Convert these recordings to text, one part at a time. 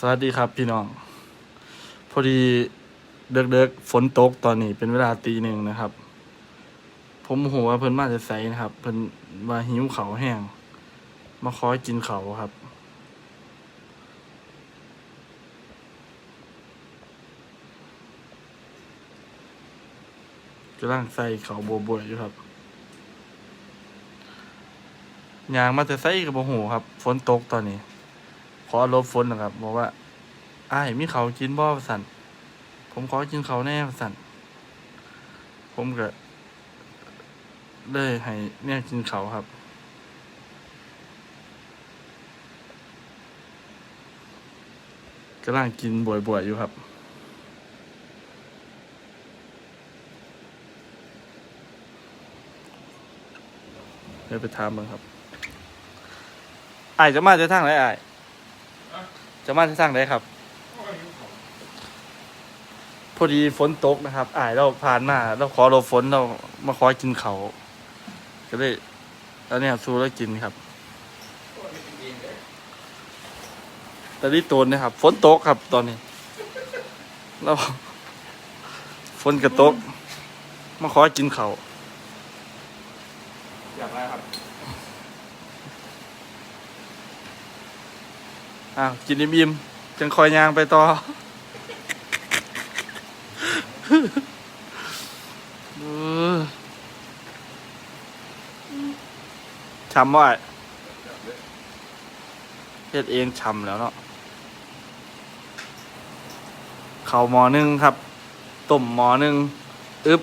สวัสดีครับพี่น้อง พอดีเด็กๆฝนตกตอนนี้เป็นเวลาตีหนึ่งนะครับ ผมหัวาเพิ่นมาจะใสนะครับ เพิ่นมาหิวเขาแห้ง มาคอยกินเขาครับ กำลังใส่เขาบัวบวยอยู่ครับยางมาจะใส่กับโมโหครับ ฝนตกตอนนี้ ขอลบฝนนะครับ บอกว่าอ้ายมีเขากินบ่สันผมขอกินเขาแน่สันผมก็เลยให้เนี่ยกินเขาครับ กำลังกินบ่อยๆอยู่ครับเดี๋ยวไปถามมึงครับไอ้จะมาจะทางไหนอ้ จะมาที่สร้างได้ครับ พอดีฝนตกนะครับอ่ายเราผ่านมาเราขอเราฝนเรามาขอกินเขาก็เลยแล้วเนี่ยสู้แล้วกินครับแต่ที่ตัวนะครับ ฝนตกครับตอนนี้เราฝนกระตก มาขอกินเขาอยากอะไรครับ อ้าวกินอิ่มๆจังคอยยางไปต่อช้ำว่าเฮ็ดเองช้ำแล้วเนาะเข้าหมอหนึ่งครับต้มหมอหนึ่งอึบ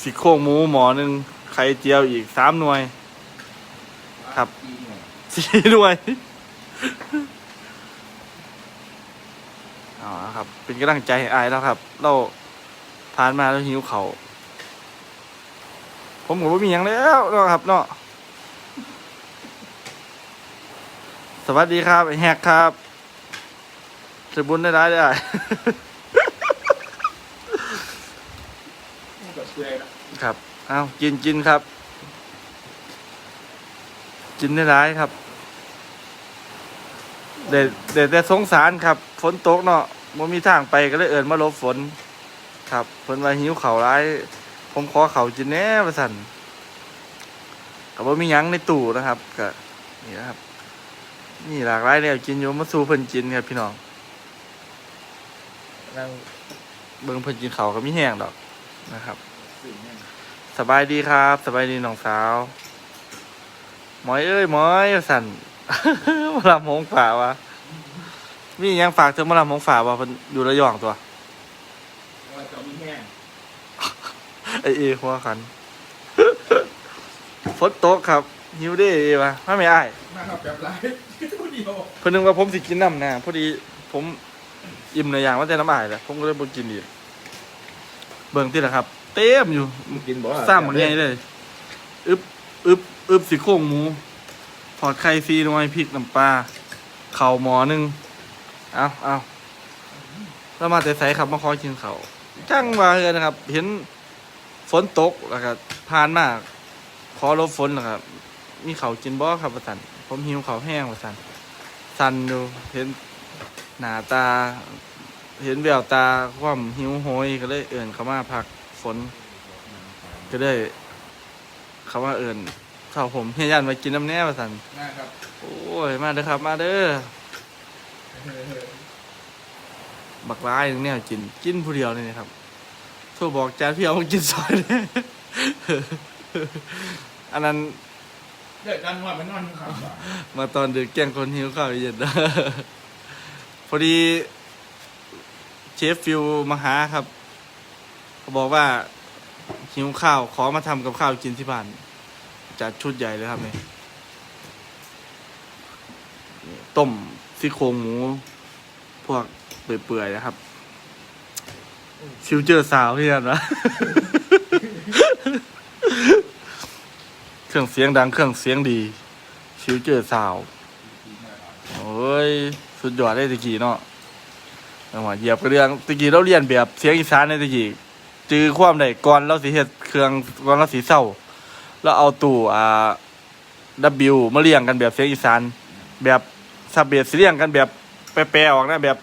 สิโครงหมูหมอหนึ่งไข่เจียวอีกสามหน่วย ครับสี่หน่วย เอาละครับ เป็นกำลังใจให้อายแล้วครับ เราผ่านมาแล้วหิวเขาผมก็บ่มีหยังแล้วเนาะครับเนาะสวัสดีครับแฮกครับจะบุญได้ร้ได้ครับ เอากินกินครับ กินได้ร้ายครับ เด็ดเด็ดแต่สงสารครับ ฝนตกเนาะบ่มีทางไปก็เลยเอินมาลบฝน ครับเพิ่นว่าหิวเข่าร้าย ผมขอเข่าวกินแน่ว่าสั่นก็บ่มียังในตู้นะครับก็นี่นะครับ นี่หลากหลายแนวกินอยู่มาสู่เพิ่นกินครับพี่น้องนั่งเบิ่งเพิ่นกินเข่าก็มีแห้งดอกนะครับสื่อแม่งสบายดีครับ สบายดีน้องสาวหมอยเอ้ยหมอยสั่น มาลำหงฝ่าวะมีหยังฝากเธอมาลำหงฝ่าวะเพิ่นอยู่ระยองตัวว่าจะมีแห้งไอเอหัวขันฝนตกครับหิวเด้เอวะมาไม่อ้ายมาครับแบบไรผู้เดียวเพิ่นนึกว่าผมสิกินน้ำนะพอดีผมอิ่มในอย่างว่าแต่น้ำอ้ายแหละผมก็เลยบ่กินอีกเบิ่งที่ละครับ เต็มอยู่มึงกินบ่สร้างเหมือนไงเลย อึบอึบอึบสีโครงหมู ทอดไข่ซีหน่อยพริกน้ำปลาเข่าวหมอหนึ่งเอาเอาแล้วมาแต่ใสครับมาคอยกินเขาวจังว่าเลยนะครับ เห็นฝนตกแล้วก็ผ่านมาขอรบฝนนะครับมีเขากินบ่ครับประสันผมหิวเขาแห้งประสันสันดูเห็นหนาตา เห็นแววตาความหิวโหยก็เลยเอื่นเขามาพักฝน ก็ได้เขาว่าเอิญเขาผมเฮียยันมากินน้ำแน่มาสันนะครับโอ้ยมาเด้อครับ มาเด้อบักร้ายนึงเนี่ยกินกินผู้เดียวนี่นะครับโทรบอกจานพี่เอามากินซอยเนี่ยอันนั้นเด็กกันว่ามันนอนครับมาตอนดึกแกล้งคนหิวข้าวเย็นพอดี เชฟฟิวมาหาครับเขาบอกว่าหิวข้าวขอมาทำกับข้าวกินที่บ้าน จัดชุดใหญ่เลยครับเนี่ยต้มซี่โครงหมู พวกเปื่อยๆนะครับฟิวเจอร์สาวพี่กันวะเครื่องเสียงดังเครื่องเสียงดีฟิวเจอร์สาวโอ้ย สุดยอดได้ตะกี้เนาะจังหวะเหยียบกระเรื่องตะกี้เราเรียนแบบเสียงอีสานในตะกี้จือความได้ก่อนเราสิเฮ็ดเครื่องก่อนเราสิเศร้า แล้วเอาตู้อ่า W มาเรียงกันแบบเสียงอีสานแบบซับเบสสิเรียงกันแบบแปรๆออกนะแบบ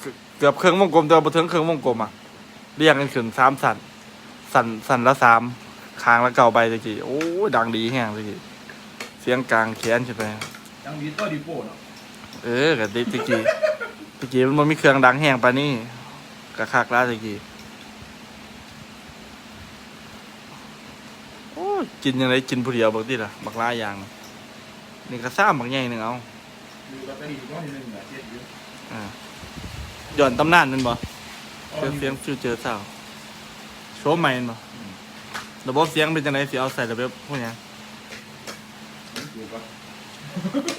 เกืเกือบเครื่องวงกลมแต่ว่าบ่ถึงเครื่องวงกลมอะเรียงกันขึ้นสามสันสันสันละสามคางละเก้าใบตะกี้โอ้ยดังดีแห้งตะกี้เสียงกลางแขนขึ้นไปจังวีก็ดีโป้เนาะเออกับตะกี้ตะกี้มันบ่มีเครื่องดังแห้งปานนี้กะคักแล้วตะกี้โอ้ย กินยังไงกินผู้เดียวบักติล่ะบักหลายอย่างนี่ก็ซ้ำบักใหญ่หนึงเอาดูลอตเตอรี่ก็นิดนึงอะเจ็ดอยู่อ่าย้อนตำนานนั่นบ่เครื่องเสียงฟิวเจอร์ซาวโชว์ใหม่นั่นบ่ระบบเสียงเป็นจังไดสิเอาใส่ระบบพวกหยังอยู่ก็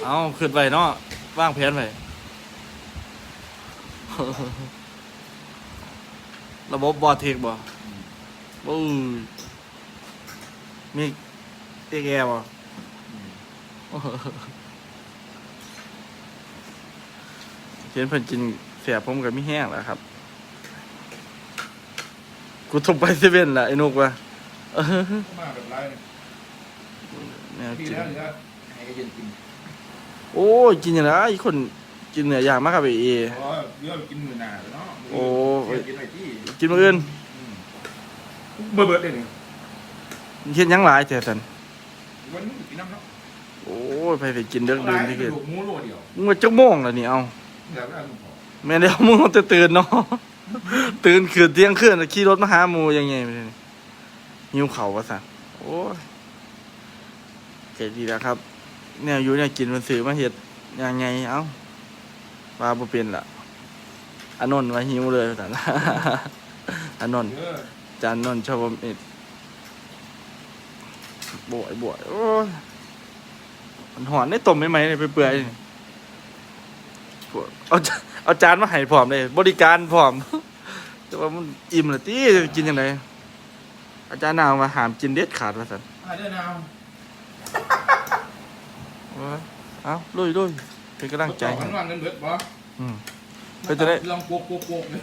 เอาขึ้นไว้เนาะวางแผนไว้ระบบบอเทคบ่บู้ย มีเอกแอร์บ่เห็นเพิ่นกินเสียผมกับมีแห้งแล้วครับ กูทุบไปเซเว่นละไอ้นกว่ะเออมาแบบไรแนวพี่กินแล้วหรือว่าให้เย็นกินโอ้ยกินอย่างไรคนกินเนื้อย่างมากครับไอเอเพราะว่าเรื่องกินมือหนาเนาะโอ้กินไปที่กินมื้ออื่นเบื่อเบื่อเลยนี่ เฮ็ดหยังหลายแต่สันวันนี้กินน้ำเนาะโอ้ยไปสิกินเด้อดื่นที่เกิดหมูโลเดียวมึงว่าจักโมงแล้วนี่เอาเดี๋ยวเราพอแม่นแล้วมึงต้องตื่นเนาะตื่นคืนเที่ยงคืนน่ะขี่รถมาหาหมู่ยังไงไปนี่หิวข้าวว่าซั่นโอ้ยเกิดดีแล้วครับ แนวอยู่เนี่ยกินมันซื้อมาเฮ็ดยังไงเอ้าว่าบ่เป็นล่ะอานนท์ว่าหิวเลยว่าซั่นอานนท์เออ จานนนท์ชอบเอ็ด บวยบวยโอ้ยมันหอนได้ต้มไหมไหมเนี่ยเปื่อยๆนี่ปวดเอาจเอาจานมาให้พร้อมเลย บริการพร้อมแต่ว่ามันอิ่มเลยตีจะกินยังไงอาจารย์นาวมาหามกินเด็ดขาดมาสันอ่าเดินเอาโอ้ยเอาลุยลุยเป็นกำลังใจข้าให้งล่างเงินเบิดบ่อืมไปจะได้ลองโกกโกกโกกเลย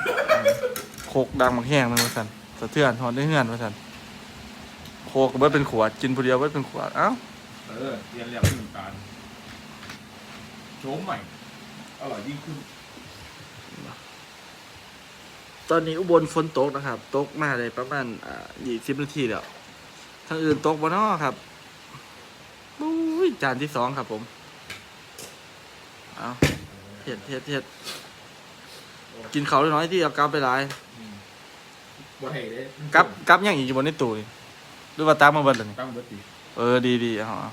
โคกดังมักแห้งมันมาสันสะเทือนหอนได้เฮือนมาสัน โคกก็เบิดเป็นขวด กินผู้เดียวเบิดเป็นขวด เอ้า เออเรียนแล้วน้ำตาลโฉมใหม่ อร่อยยิ่งขึ้น ตอนนี้อุบลฝนตกนะครับ ตกมาเลยประมาณอ่ายี่สิบนาทีแล้วทางอื่นตกบ่เนอครับอุ้ยจานที่สองครับผม เอาเฮ็ดเฮ็ดเฮ็ดกินเขาวน้อยๆที่เอากลับไปหลายบ่ให้เด้กลับกลับยังอีกอยู่บนในตู้นี่ หรือว่าตามมาเบิดแล้วนี่ตั้งเบิดดีเออดีดีเอาเอา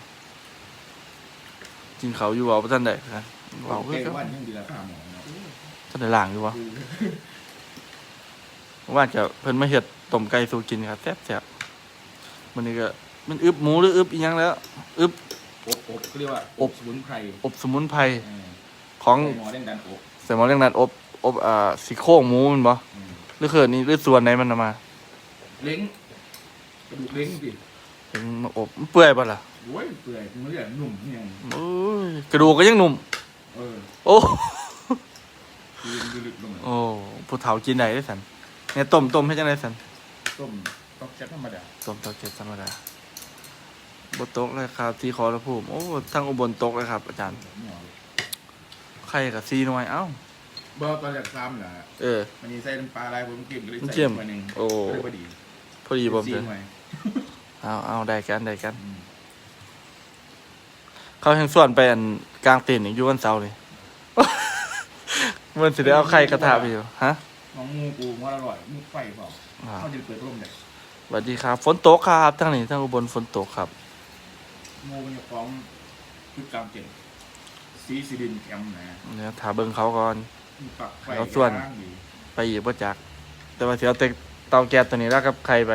กินเขาวอยู่เอาบ่ทันได้ครับเบาเอาแก้คือวันยังดีละข้าหมอเนาะทันได้ล้างอยู่บ่ว่าจะเพิ่นมาเฮ็ดต้มไก่สู่กินครับแซ่บๆมื้อนี้ก็มันอึบหมูหรืออึบอีหยังแล้ว อึบ อบอบเขาเรียกว่าอบ สมุนไพรอบสมุนไพรเออของใส่หมอเร่งดันอบใส่หมอเรื่องนั้นอบอบอ่าซี่โครงหมูแมันบ่อืมหรือเขินนี่หรือส่วนไหนมันเอามา เล้งกระ ดูกเล้งดิเป็นมาอบมันเปื่อยป่ะล่ะโอ้ยเปื่อยมันเรียกหนุ่มเนี่ยงโอ้ยกระดูกก็ยังหนุ่ม เออโอ้คือมันลึกลงมาโอ้ผู้เฒ่ากินได้เด้อสันเนี่ยต้มต้มให้จังได๋สันต้มต้องแค่ธรรมดาต้มเตาเก็ดธรรมดาบ่ตกเลยครับ ที่ขอรภูมิโอ้ทั้งอุบลตกเลยครับ อาจารย์หมอไข่กับซีหน่อยเอ้า บ่ตอนแรกซ้ำแหละเออ มันมีใส่น้ำปลาอะไรผมกินก็เลยน้ำใส่เค็มมาหนึ่งโอ้ ก็เลยพอดีพอดีผมซีเด้อหน่อย เอาเอาได้กันได้กันอืมเขาแห่งส่วนไปอันกลางเต็นท์อีกอยู่วันเสาร์เลยมันสิได้เอาไข่กระทะไปอยู่ฮะน้องงูกูว่าอร่อยมูไฟเปล่าอ่าเขาจะเปิดร่มเด็กสวัสดีครับ ฝนตกครับทั้งนี้ทั้งอุบลฝนตกครับงูมันจะฟ้องพฤติกรรมเก่งซีซิลินแคมป์นะเดี๋ยวถาเบิ่งเขาก่อนมีปักไฟเอาส่วนย่างดีไปอีกบ่จัก แต่ว่าเสียแต่เตาแก๊สตัวนี้แล้วกับไข่ไป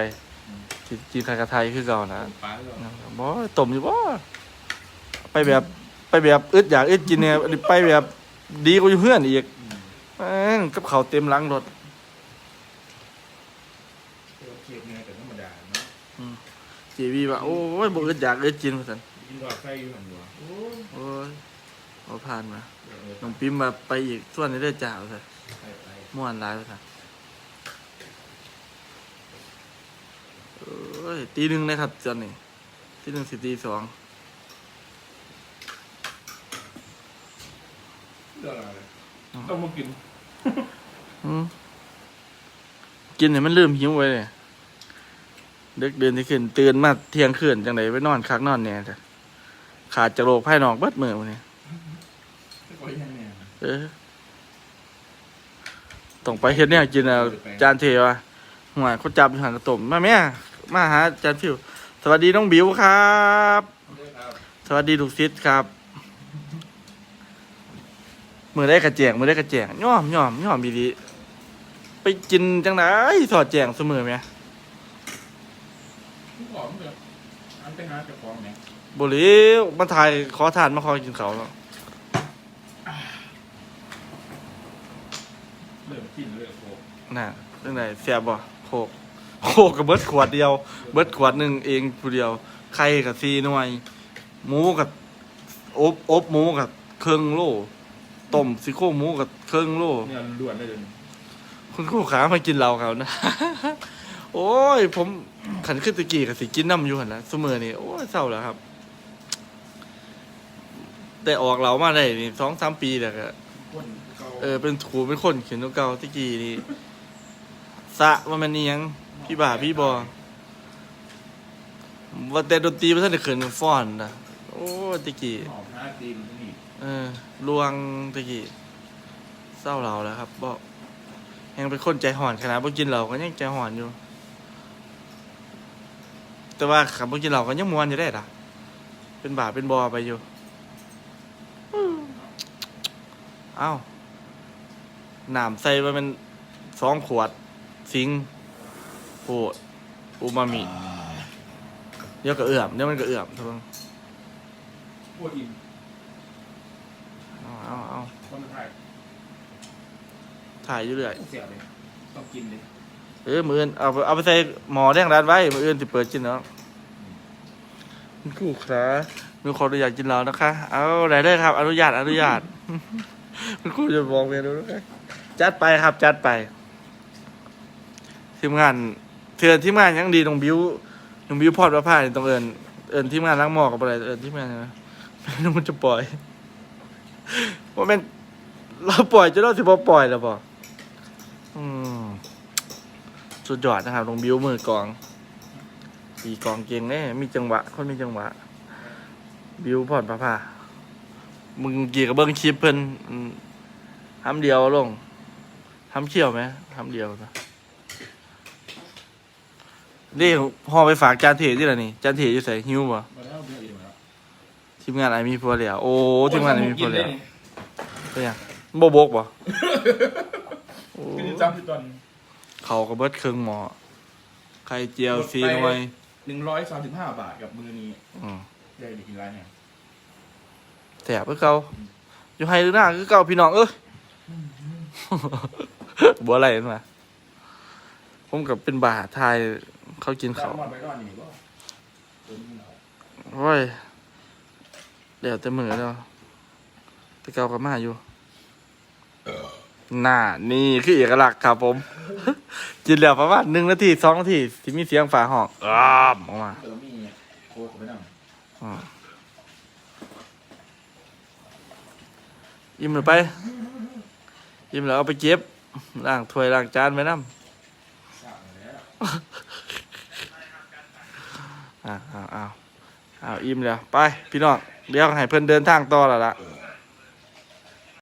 สิกินไข่กระไทยคือเก่านะปลาก็บ่ต้มอยู่บ่ไปแบบไปแบบอึดอยากอึดกินเนี่ยอันนี้ไปแบบดีกว่าอยู่เพื่อนอีกอืมแม่งกับเขาวเต็มหลังรถเออเคียบเนี่ยแต่ธรรมดาเนาะจีวีว่าโอ้ยบ่อึดอยากอึดกินว่าซั่นกินว่าไฟอยู่หันหัวโอ้ยโอ้ยเอาผ่านมาเออน้องปิมมาไปอีกส่วนนี้ได้อจ้าว่าซั่นไปไป ม่วนหลายว่าซั่น อ้ยตีหนึ่งนะครับตอนนี้ตีหนึ่งสิตีสองเรื่องอะไรต้องมากินอืมกินให้มันลืมหิวไว้เลยเด็กเดินที่ขึ้นตื่นมาเที่ยงคืนจังไดไปนอนคักนอนแหน่จ้ะขาดจากโรคภายนอกเบิดมือวันนี้ไว้ยังไงเออต้องไปเฮ็ดเนี่ยกินอะจานเทวะหัวเขาจับอยู่หันกระตุ่มมาแม่ มาหาจานฟิว สวัสดีน้องบิวครับ สวัสดีลูกซิดครับ มือได้กระแจงมือได้กระแจงย่อมย่อมย่อมบีดีไปกินจังไหนสอดแจงเสมอไหมทุกของเลยอันไปหาเจ้าของเนี่ยบุหรีมาถ่ายขอทานมาขอกินเขาวแล้วเริ่มกินเริ่มโกน่ะเรื่องไหนเสียบบ่โคก โคกกับเบิดขวดเดียว เบิดขวดหนึ่งเองผู้เดียวไข่กับซีหน่วย หมูกับอบอบหมูกับเครื่องโลต้มซี่โครงหมูกับเครื่องโลเนี่ยด่วนได้เลยคุณครูขามากินเราเขานะ โอ้ย ผมขันขึ้นตะกี้กับสิกินน้ำอยู่หันนะเสมอนี่โอ้ยเศร้าแล้วครับ แต่ออกเรามาได้นี่สองสามปีแล้วก็คนเก่าเออเป็นถูเป็นคนเขียนตัวเก่าตะกี้นี่สะว่ามันนี่ยัง พี่บ่าพี่บอว่าแต่ดนตรีมันท่านได้เขินฟ้อนนะโอ้ยตะกี้หอมห้าตีนนี่เออลวงตะกี้เศร้าเราแล้วครับบอกยังเป็นคนใจห่อนขนาดบ่กินเหล้าก็ยังใจห่อนอยู่ แต่ว่าขับบ่กินเหล้าก็ยังมวนอยู่ได้ล่ะ เป็นบาปเป็นบอไปอยู่อืมเอ้าน้ำใส่ไปเป็นสองขวดสิง โหดอูมามิเดี๋ยวก็เอื่อมเดี๋ยวมันก็เอื่อมทุกคนพวกอิ่มเอาเอาเอาคนไทยถ่ายอยู่เรื่อยเสียเลยต้องกินเลยเออมืออื่นเอาไปเอาไปใส่หมอแดงร้านไว้มืออื่นสิเปิดกินเนาะคุณครูครับมีคนอนุญาตกินเรานะคะ เอาได้เลยครับ อนุญาตอนุญาตคุณครูจะบอกเมนูนะคะจัดไปครับจัดไปทีมงาน เถื่อนทีมงานยังดีตรงบิวตรงบิวพอดประพาสตรงเอิญเอิญทีมงานล้างหมอกับอะไรเอิญทีมงานนะไม่รู้มันจะปล่อยว่าแม่นเราปล่อยจะเราสิบ่ปล่อยแล้วบ่อืมสุดยอดนะครับลงบิวมือกองตีกองเก่งแน่มีจังหวะคนมีจังหวะ บิวผ่อนพระพามึงกี่กับเบิ้งคลิปเพิ่นทำเดียวลงทำเขี้ยวไหมทำเดียวนะ นี่ห่อไปฝากจานเทที่ไหนนี่จานเทอยู่ใส่หิวบ่มาแล้วเบียร์อิ่มแล้วทีมงานไอมีพัวเหลียวโอ้ทีมงานไอมีพัวเหลียวกินเป็นยังโบโบกบ่โอ้กินจ้ำที่ตอนเขาก็เบิดเครื่องหมอไข่เจียวซีหน่วยหนึ่งร้อยสามสิบห้าบาทกับมือนี้อืมได้ไปกินร้านเนี่ยแสบเพื่อเก่าอยู่ให้หรือหน้าคือเก่าพี่น้องเอ้ยบัวอะไรมาผมกับเป็นบาทาย เขากินข้าเขาวมาไปรอดนี่ก็เติมกินเขาโอ้ยเดี๋ยวแต่มือแล้วแต่เก่ากับมาอยู่น่านี่คือเอกลักษณ์ครับผม กินแล้วประมาณหนึ่งนาทีสองนาทีที่มีเสียงฝาห้องอ้ามออกมาเติมมีโค้กไปนั่งอืมยิ้มเลยไปยิ้มแล้วเอาไปเก็บล้างถ้วยล้างจานไว้น้ำสามแล้วอ่า อ้าวอ้าวอ้าวอิ่มแล้ว ไป พี่น้องเดี๋ยวให้เพื่อนเดินทางต่อแล้วล่ะ